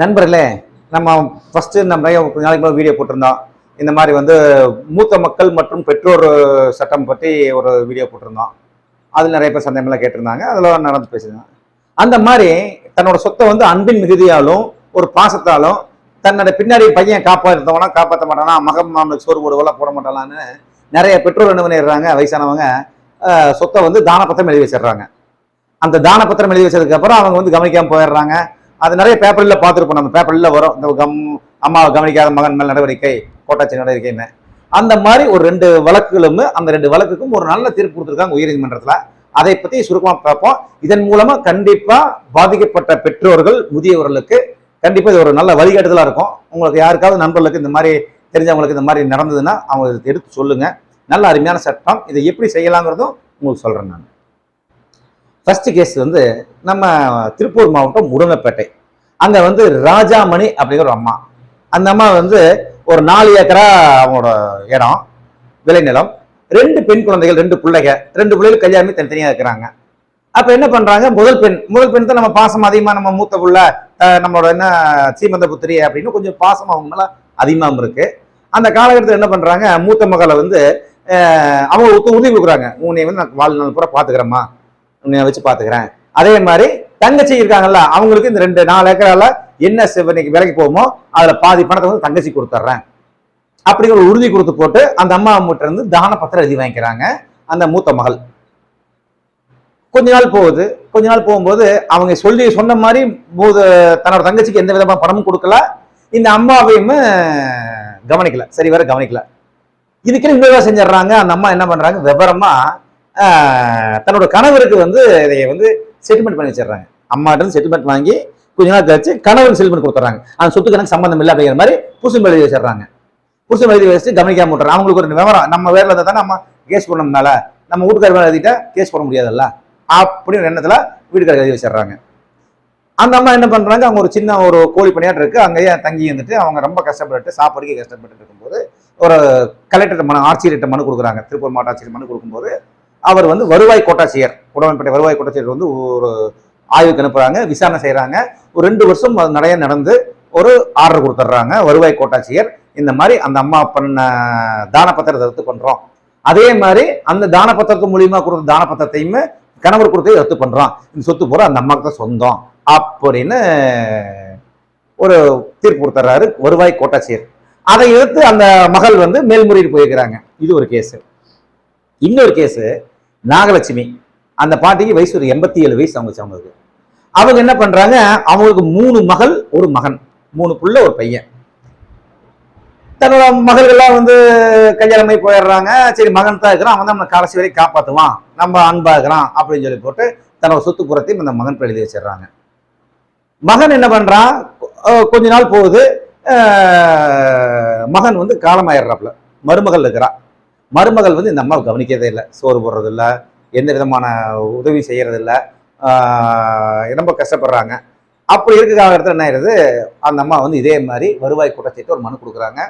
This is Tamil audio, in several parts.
நண்பர்களே நம்ம ஃபஸ்ட்டு நம்ம நிறைய கொஞ்ச நாளைக்கு வீடியோ போட்டிருந்தோம். இந்த மாதிரி வந்து மூத்த மக்கள் மற்றும் பெற்றோர் சட்டம் பற்றி ஒரு வீடியோ போட்டிருந்தோம். அதில் நிறைய பேர் சந்தேகம்லாம் கேட்டிருந்தாங்க. அதில் நடந்து பேசியிருந்தேன் அந்த மாதிரி தன்னோட சொத்தை வந்து அன்பின் மிகுதியாலும் ஒரு பாசத்தாலும் தன்னோட பின்னாடி பையன் காப்பாற்றவனா காப்பாற்ற மாட்டானா மகம் மாமனுக்கு சோறு போடுவலாம் போட மாட்டானான்னு நிறைய பெற்றோர் என்ன பண்ணிடுறாங்க வயசானவங்க சொத்தை வந்து தானப்பத்திரம் எழுதி வச்சிடுறாங்க. அந்த தானப்பத்திரம் எழுதி வச்சதுக்கப்புறம் அவங்க வந்து கவனிக்காமல் போயிடுறாங்க. அது நிறைய பேப்பரில் பார்த்துருப்போம் நம்ம. பேப்பரில் வரும். இந்த கம் அம்மாவை கவனிக்காத மகன் மேல் நடவடிக்கை கோட்டாட்சி நடவடிக்கைன்னு. அந்த மாதிரி ஒரு ரெண்டு வழக்குகளும் அந்த ரெண்டு வழக்குக்கும் ஒரு நல்ல தீர்ப்பு கொடுத்துருக்காங்க உயர்நீதிமன்றத்தில் அதை பற்றி சுருக்கமாக பார்ப்போம். இதன் மூலமாக கண்டிப்பாக பாதிக்கப்பட்ட பெற்றோர்கள் முதியவர்களுக்கு கண்டிப்பாக இது ஒரு நல்ல வழிகாட்டுதலாக இருக்கும். உங்களுக்கு யாருக்காவது நண்பர்களுக்கு இந்த மாதிரி தெரிஞ்சவங்களுக்கு இந்த மாதிரி நடந்ததுன்னா அவங்க எடுத்து சொல்லுங்கள் நல்ல அருமையான சட்டம். இதை எப்படி செய்யலாங்கிறதும் உங்களுக்கு சொல்கிறேன் நான். ஃபஸ்ட்டு கேஸ் வந்து நம்ம திருப்பூர் மாவட்டம் முருங்கப்பேட்டை அங்கே வந்து ராஜாமணி அப்படிங்கிற ஒரு அம்மா. அந்த அம்மா வந்து ஒரு நாலு ஏக்கரா அவங்களோட இடம் விளைநிலம். ரெண்டு பெண் குழந்தைகள் ரெண்டு பிள்ளைங்க. ரெண்டு பிள்ளைகள் கல்யாணமே தனித்தனியாக இருக்கிறாங்க. அப்போ என்ன பண்ணுறாங்க முதல் பெண். முதல் பெண் தான் நம்ம பாசம் அதிகமாக நம்ம மூத்த புள்ள நம்மளோட என்ன சீமந்த புத்திரி அப்படின்னு கொஞ்சம் பாசம் அவங்க மேலே அதிகமாகவும் இருக்குது அந்த காலகட்டத்தில் என்ன பண்ணுறாங்க மூத்த மகளை வந்து அவங்க உதவி உறுதி கொடுக்குறாங்க. உன்னை வந்து நான் வாழ்நாள் பூரா பார்த்துக்கிறேம்மா. வச்சு பாத்துக்கிறேன் அதே மாதிரி தங்கச்சி இருக்காங்கல்ல அவங்களுக்கு இந்த ரெண்டு நாலு ஏக்கரால என்ன செ- இன்னைக்கு விலைக்கு போகுமோ அதுல பாதி பணத்தை வந்து தங்கச்சி கொடுத்துட்றேன். அப்படிங்கிற ஒரு உறுதி கொடுத்து போட்டு அந்த அம்மா அம்மிட்ட இருந்து தான பத்திரம் எழுதி வாங்கிக்கிறாங்க அந்த மூத்த மகள். கொஞ்ச நாள் போகுது. கொஞ்ச நாள் போகும்போது அவங்க சொல்லி சொன்ன மாதிரி மூத தன்னோட தங்கச்சிக்கு எந்த விதமான பணமும் கொடுக்கல. இந்த அம்மாவையும் கவனிக்கல. சரி வர கவனிக்கல. இதுக்குன்னு இன்னொரு செஞ்சிடுறாங்க. அந்த அம்மா என்ன பண்றாங்க? விவரமா தன்னோட கணவருக்கு வந்து இதை வந்து செட்டில்மெண்ட் பண்ணி வச்சிடுறாங்க. அம்மாட்ட இருந்து செட்டில்மெண்ட் வாங்கி கொஞ்ச நாள் கழிச்சு கணவன் செட்டில்மெண்ட் கொடுத்துறாங்க அந்த சொத்து கணக்கு சம்பந்தம் இல்லை அப்படிங்கிற மாதிரி புருஷன் எழுதி வச்சிடுறாங்க. புருஷன் எழுதி வச்சுட்டு கவனிக்காம விட்டுறாங்க. அவங்களுக்கு ஒரு விவரம் நம்ம வேலை இருந்தால் தானே நம்ம கேஸ் பண்ணோம்னால நம்ம வீட்டுக்கார மேலே எழுதிட்டா கேஸ் போட முடியாதுல்ல? அப்படின்னு எண்ணத்தில் வீட்டுக்காரர் எழுதி வச்சிடுறாங்க. அந்த அம்மா என்ன பண்ணுறாங்க அவங்க ஒரு சின்ன ஒரு கோழி பணியாட்டு இருக்குது அங்கேயே தங்கி இருந்துட்டு அவங்க ரொம்ப கஷ்டப்பட்டு சாப்பாடுக்கு கஷ்டப்பட்டு இருக்கும்போது ஒரு கலெக்டர் மனு ஆட்சியர்கிட்ட மனு கொடுக்குறாங்க. திருப்பூர் மாவட்ட ஆட்சியர் மனு கொடுக்கும்போது அவர் வந்து வருவாய் கோட்டாட்சியர் உடம்பப்பட்ட வருவாய் கோட்டாட்சியர் வந்து ஒரு ஆய்வுக்கு அனுப்புகிறாங்க விசாரணை செய்கிறாங்க ஒரு ரெண்டு வருஷம் நிறைய நடந்து ஒரு ஆர்டர் கொடுத்துட்றாங்க வருவாய் கோட்டாட்சியர். இந்த மாதிரி அந்த அம்மா பண்ண தான பத்திரத்தை ரத்து பண்ணுறோம் அதே மாதிரி அந்த தான பத்திரத்து மூலியமாக கொடுத்த தான பத்திரத்தையுமே கணவர் கொடுத்தையும் ரத்து பண்ணுறான் இந்த சொத்து பூரா அந்த அம்மாவுக்கு தான் சொந்தம். அப்படின்னு ஒரு தீர்ப்பு கொடுத்துட்றாரு வருவாய் கோட்டாட்சியர். அதை எதிர்த்து அந்த மகள் வந்து மேல்முறையீடு போயிருக்கிறாங்க. இது ஒரு கேஸு இன்னொரு கேஸு நாகலட்சுமி. அந்த பாட்டிக்கு வயசு ஒரு எண்பத்தி ஏழு வயசு அவங்க அவங்களுக்கு அவங்க என்ன பண்றாங்க? அவங்களுக்கு மூணு மகள் ஒரு மகன். மூணு புள்ள ஒரு பையன். தன்னோட மகள்கள்லாம் வந்து கல்யாணமாய் போயிடுறாங்க. சரி மகன் தான் இருக்கிறான். அவன் தான் நம்ம கடைசி வரை காப்பாற்றுவான் நம்ம அன்பா இருக்கிறான் அப்படின்னு சொல்லி போட்டு தன்னோட சொத்துப்புறத்தையும் அந்த இந்த மகன் எழுதி வச்சிடுறாங்க. மகன் என்ன பண்ணுறான் கொஞ்ச நாள் போகுது. மகன் வந்து காலமாயிடுறாப்புல. மருமகள் இருக்கிறான் மருமகள் வந்து இந்த அம்மாவை கவனிக்கிறதே இல்லை சோறு போடுறதில்ல எந்த விதமான உதவி செய்கிறதில்ல ரொம்ப கஷ்டப்படுறாங்க. அப்படி இருக்க காலகட்டத்தில் என்ன ஆயிடுது அந்த அம்மா வந்து இதே மாதிரி வருவாய் குற்றச்சாட்டு ஒரு மனு கொடுக்குறாங்க.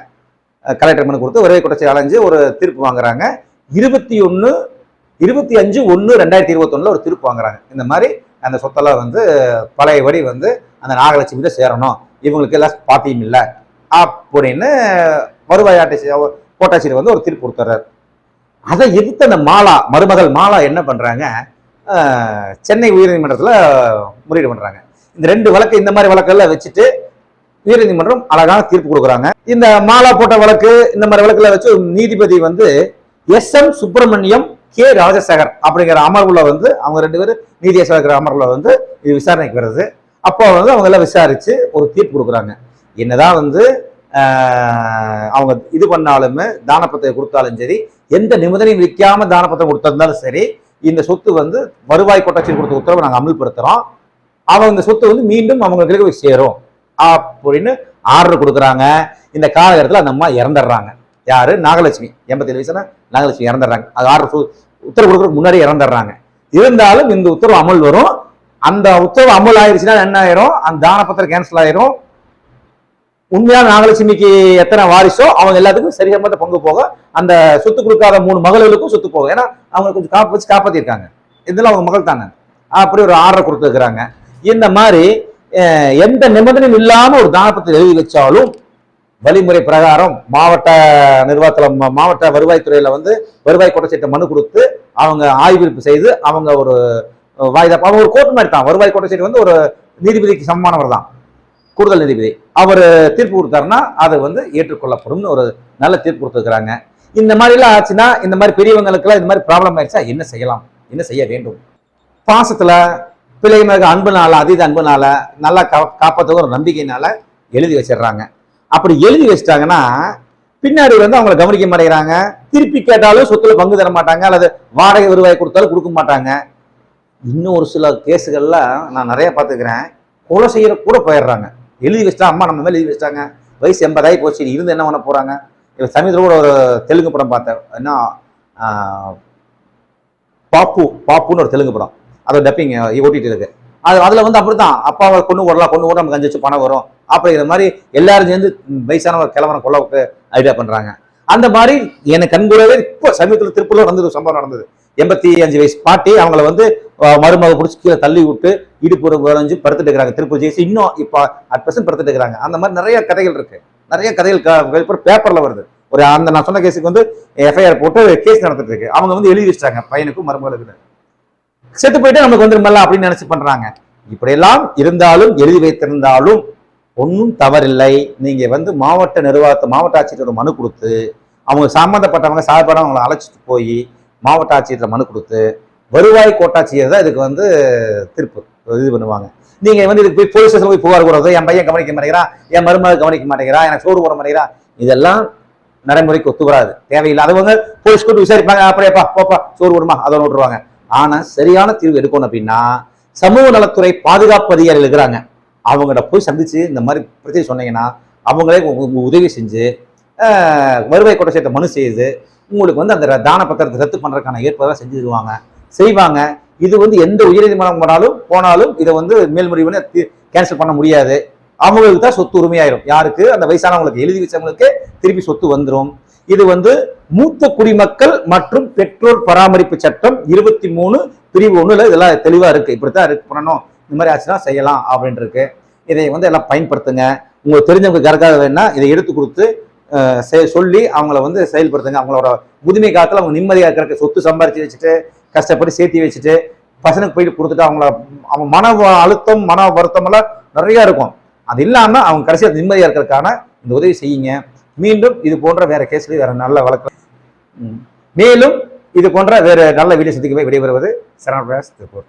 கலெக்டர் மனு கொடுத்து வருவாய் குற்றச்சி அலைஞ்சு ஒரு தீர்ப்பு வாங்குறாங்க. இருபத்தி ஒன்று இருபத்தி அஞ்சு ஒன்று ரெண்டாயிரத்தி இருபத்தொன்னுல ஒரு தீர்ப்பு வாங்குறாங்க. இந்த மாதிரி அந்த சொத்தெல்லாம் வந்து பழையபடி வந்து அந்த நாகலட்சுமி தான் சேரணும். இவங்களுக்கு எல்லாம் பாத்தியம் இல்லை. அப்படின்னு வருவாய் ஆட்டை கோட்டாசியர் வந்து ஒரு தீர்ப்பு கொடுத்துறாரு. அதை எதிர்த்து அந்த மாலா மருமகள் மாலா என்ன பண்ணுறாங்க சென்னை உயர்நீதிமன்றத்தில் முறையீடு பண்ணுறாங்க இந்த ரெண்டு வழக்கு இந்த மாதிரி வழக்கெல்லாம் வச்சுட்டு உயர்நீதிமன்றம் அழகான தீர்ப்பு கொடுக்குறாங்க. இந்த மாலா போட்ட வழக்கு இந்த மாதிரி வழக்கில் வச்சு நீதிபதி வந்து S M Subramaniam K Rajasekar அப்படிங்கிற அமர்வுல வந்து அவங்க ரெண்டு பேரும் நீதியரசர் இருக்கிற அமர்வுல வந்து இது விசாரணைக்கு வருது அப்போ வந்து அவங்க எல்லாம் விசாரித்து ஒரு தீர்ப்பு கொடுக்குறாங்க. என்னதான் வந்து அவங்க இது பண்ணாலுமே தானப்பத்தை கொடுத்தாலும் சரி எந்த நிபந்தனையும் விற்காம தானப்பத்தை கொடுத்திருந்தாலும் சரி இந்த சொத்து வந்து வருவாய் கோட்டாட்சியர் கொடுத்த உத்தரவை நாங்கள் அமல்படுத்துகிறோம் அவங்க இந்த சொத்து வந்து மீண்டும் அவங்களுக்கு போய் சேரும். அப்படின்னு ஆர்டர் கொடுக்குறாங்க. இந்த காலகட்டத்தில் அந்த அம்மா இறந்துடுறாங்க. யாரு? நாகலட்சுமி. எண்பத்தேழு வயசுல நாகலட்சுமி இறந்துடுறாங்க. அது ஆர்டர் உத்தரவு கொடுக்குறதுக்கு முன்னாடி இறந்துடுறாங்க. இருந்தாலும் இந்த உத்தரவு அமல் வரும். அந்த உத்தரவு அமல் ஆயிடுச்சுன்னா என்ன ஆயிரும்? அந்த தானப்பத்திரம் கேன்சல் ஆயிரும். உண்மையான நாகலட்சுமிக்கு எத்தனை வாரிசோ அவங்க எல்லாத்துக்கும் சரிசமத்த பங்கு போக அந்த சொத்து கொடுக்காத மூணு மகளுக்கும் சொத்து போகும் ஏன்னா அவங்க கொஞ்சம் காப்பு வச்சு காப்பாத்திருக்காங்க. இதெல்லாம் அவங்க மகள் தானே. அப்படி ஒரு ஆர்டர் கொடுத்துருக்குறாங்க. இந்த மாதிரி எந்த நிபந்தனையும் இல்லாம ஒரு தானத்தை எழுதி வச்சாலும் வழிமுறை பிரகாரம் மாவட்ட நிர்வாகத்தில் மாவட்ட வருவாய்த்துறையில் வந்து வருவாய் குற்றச்சீட்டை மனு கொடுத்து அவங்க ஆய்விருப்பு செய்து அவங்க ஒரு வாய்தா அவங்க ஒரு கோர்ட் மாதிரி தான். வருவாய் குற்றச்சீட்டு வந்து ஒரு நீதிபதிக்கு சமமானவர் தான். கூடுதல் நீதிபதி அவர் தீர்ப்பு கொடுத்தாருன்னா அது வந்து ஏற்றுக்கொள்ளப்படும்னு ஒரு நல்ல தீர்ப்பு கொடுத்துருக்குறாங்க. இந்த மாதிரிலாம் ஆச்சுன்னா இந்த மாதிரி பெரியவங்களுக்குலாம் இந்த மாதிரி ப்ராப்ளம் ஆயிடுச்சா? என்ன செய்யலாம்? என்ன செய்ய வேண்டும்? பாசத்தில் பிள்ளை மேக அன்புனால அதீத அன்புனால நல்லா கா காப்பாற்றுற ஒரு நம்பிக்கையினால எழுதி வச்சிடுறாங்க. அப்படி எழுதி வச்சிட்டாங்கன்னா பின்னாடி வந்து அவங்கள கவனிக்க மாட்டேங்கிறாங்க. திருப்பி கேட்டாலும் சொத்துல பங்கு தர மாட்டாங்க. அல்லது வாடகை வருவாய் கொடுத்தாலும் கொடுக்க மாட்டாங்க. இன்னும் ஒரு சில கேஸுகள்லாம் நான் நிறைய பார்த்துக்கிறேன். கொலை செய்யற கூட போயிடுறாங்க. எழுதி வச்சிட்டா அம்மா நம்ம மேலே எழுதி வச்சிட்டாங்க. வயசு எண்பதாயி போச்சு இருந்து என்ன பண்ண போகிறாங்க இப்போ சமீபத்தில் கூட ஒரு தெலுங்கு படம் பார்த்தேன். என்ன பாப்பு பாப்புன்னு ஒரு தெலுங்கு படம். அதோட டப்பிங் ஓட்டிகிட்டு இருக்கு. அது அதில் வந்து அப்படி தான் அப்பாவை கொண்டு ஓடலாம் கொண்டு ஓட நமக்கு அஞ்சு வச்சு பணம் வரும். அப்படிங்கிற மாதிரி எல்லாரும் சேர்ந்து ம், வயசானவர் கிழவனை கொள்ளவுக்கு ஐடியா பண்ணுறாங்க அந்த மாதிரி எனக்கு கண்கூடவே இப்போ சமீபத்தில் திருப்பூர்ல நடந்தது ஒரு சம்பவம் நடந்தது. எண்பத்தி அஞ்சு வயசு பாட்டி அவங்கள வந்து மருமக பிடிச்சி கீழே தள்ளி விட்டு இடுப்பு வரைஞ்சு படுத்துட்டு இருக்கிறாங்க. திருப்பூர் ஜெயிச்சு இன்னும் இப்போ அட் பர்சன்ட் படுத்துட்டு இருக்கிறாங்க. அந்த மாதிரி நிறைய கதைகள் இருக்கு. நிறைய கதைகள் பேப்பர்ல வருது. ஒரு அந்த நான் சொன்ன கேஸுக்கு வந்து எஃப்ஐஆர் போட்டு கேஸ் நடந்துட்டு இருக்கு. அவங்க வந்து எழுதி வச்சிட்டாங்க. பையனுக்கும் மருமகளுக்கு செத்து போயிட்டு நமக்கு வந்துருமல்ல அப்படின்னு நினைச்சு பண்றாங்க. இப்படியெல்லாம் இருந்தாலும் எழுதி வைத்திருந்தாலும் ஒன்றும் தவறில்லை. நீங்க வந்து மாவட்ட நிர்வாகத்தை மாவட்ட ஆட்சியர் மனு கொடுத்து அவங்க சம்மந்தப்பட்டவங்க சார்பான அவங்களை அழைச்சிட்டு போய் மாவட்ட ஆட்சியர் மனு கொடுத்து வருவாய் கோட்டாட்சியர் தான் இதுக்கு வந்து திருப்பு இது பண்ணுவாங்க. நீங்க வந்து இதுக்கு போய் போலீஸ் ஸ்டேஷன் போய் புகார் கூடாது என் பையன் கவனிக்க மாட்டேங்கிறான் என் மருமக கவனிக்க மாட்டேங்கிறான் எனக்கு சோறு போட மாட்டேங்கிறான். இதெல்லாம் நடைமுறைக்கு ஒத்து வராது தேவையில்லாதவங்க போலீஸ் கூட்டு விசாரிப்பாங்க அப்படியேப்பா போப்பா சோறு விடுமா அதை விட்டுருவாங்க. ஆனா சரியான தீர்வு எடுக்கணும் அப்படின்னா சமூக நலத்துறை பாதுகாப்பு அதிகாரிகள் இருக்கிறாங்க. அவங்கள்ட்ட போய் சந்திச்சு இந்த மாதிரி பிரச்சனை சொன்னீங்கன்னா அவங்களே உங்க- உதவி செஞ்சு வருவாய் கோட்டை சேர்த்த மனு செய்து உங்களுக்கு வந்து அந்த தான பத்திரத்தை ரத்து பண்ணுறதுக்கான ஏற்பாடு செஞ்சு தருவாங்க. செய்வாங்க. இது வந்து எந்த உயர்நீதிமன்றம் போனாலும் போனாலும் இதை வந்து மேல்முறைவு கேன்சல் பண்ண முடியாது. அவங்களுக்கு தான் சொத்து உரிமையாயிரும். யாருக்கு? அந்த வயசானவங்களுக்கு. எழுதி வச்சவங்களுக்கு திருப்பி சொத்து வந்துடும் இது வந்து மூத்த குடிமக்கள் மற்றும் பெற்றோர் பராமரிப்பு சட்டம் இருபத்தி மூணு பிரிவு ஒன்றுல இதெல்லாம் தெளிவாக இருக்கு. இப்படித்தான் இருக்கு. பண்ணணும். இந்த மாதிரி ஆச்சுன்னா செய்யலாம் அப்படின்ட்டு இருக்கு இதை வந்து எல்லாம் பயன்படுத்துங்க. உங்களுக்கு தெரிஞ்சவங்க யாருக்காக வேணா இதை எடுத்து கொடுத்து சொல்லி அவங்கள வந்து செயல்படுத்துங்க. அவங்களோட முதுமை காலத்தில் அவங்க நிம்மதியாக இருக்கிற சொத்து சம்பாரிச்சு வச்சுட்டு கஷ்டப்பட்டு சேர்த்தி வச்சுட்டு பசனுக்கு போயிட்டு கொடுத்துட்டு அவங்கள அவங்க மன அழுத்தம் மன வருத்தம் எல்லாம் இருக்கும். அது இல்லாமல் அவங்க கடைசியாக நிம்மதியாக இருக்கிறதுக்கான இந்த உதவி செய்யுங்க. மீண்டும் இது போன்ற வேற கேஸ்லேயும் வேற நல்ல வழக்கம் மேலும் இது போன்ற வேறு நல்ல வீடியோ சந்திக்கவே விடைபெறுவது சரண் பிரகாஷ் திருப்பூர்.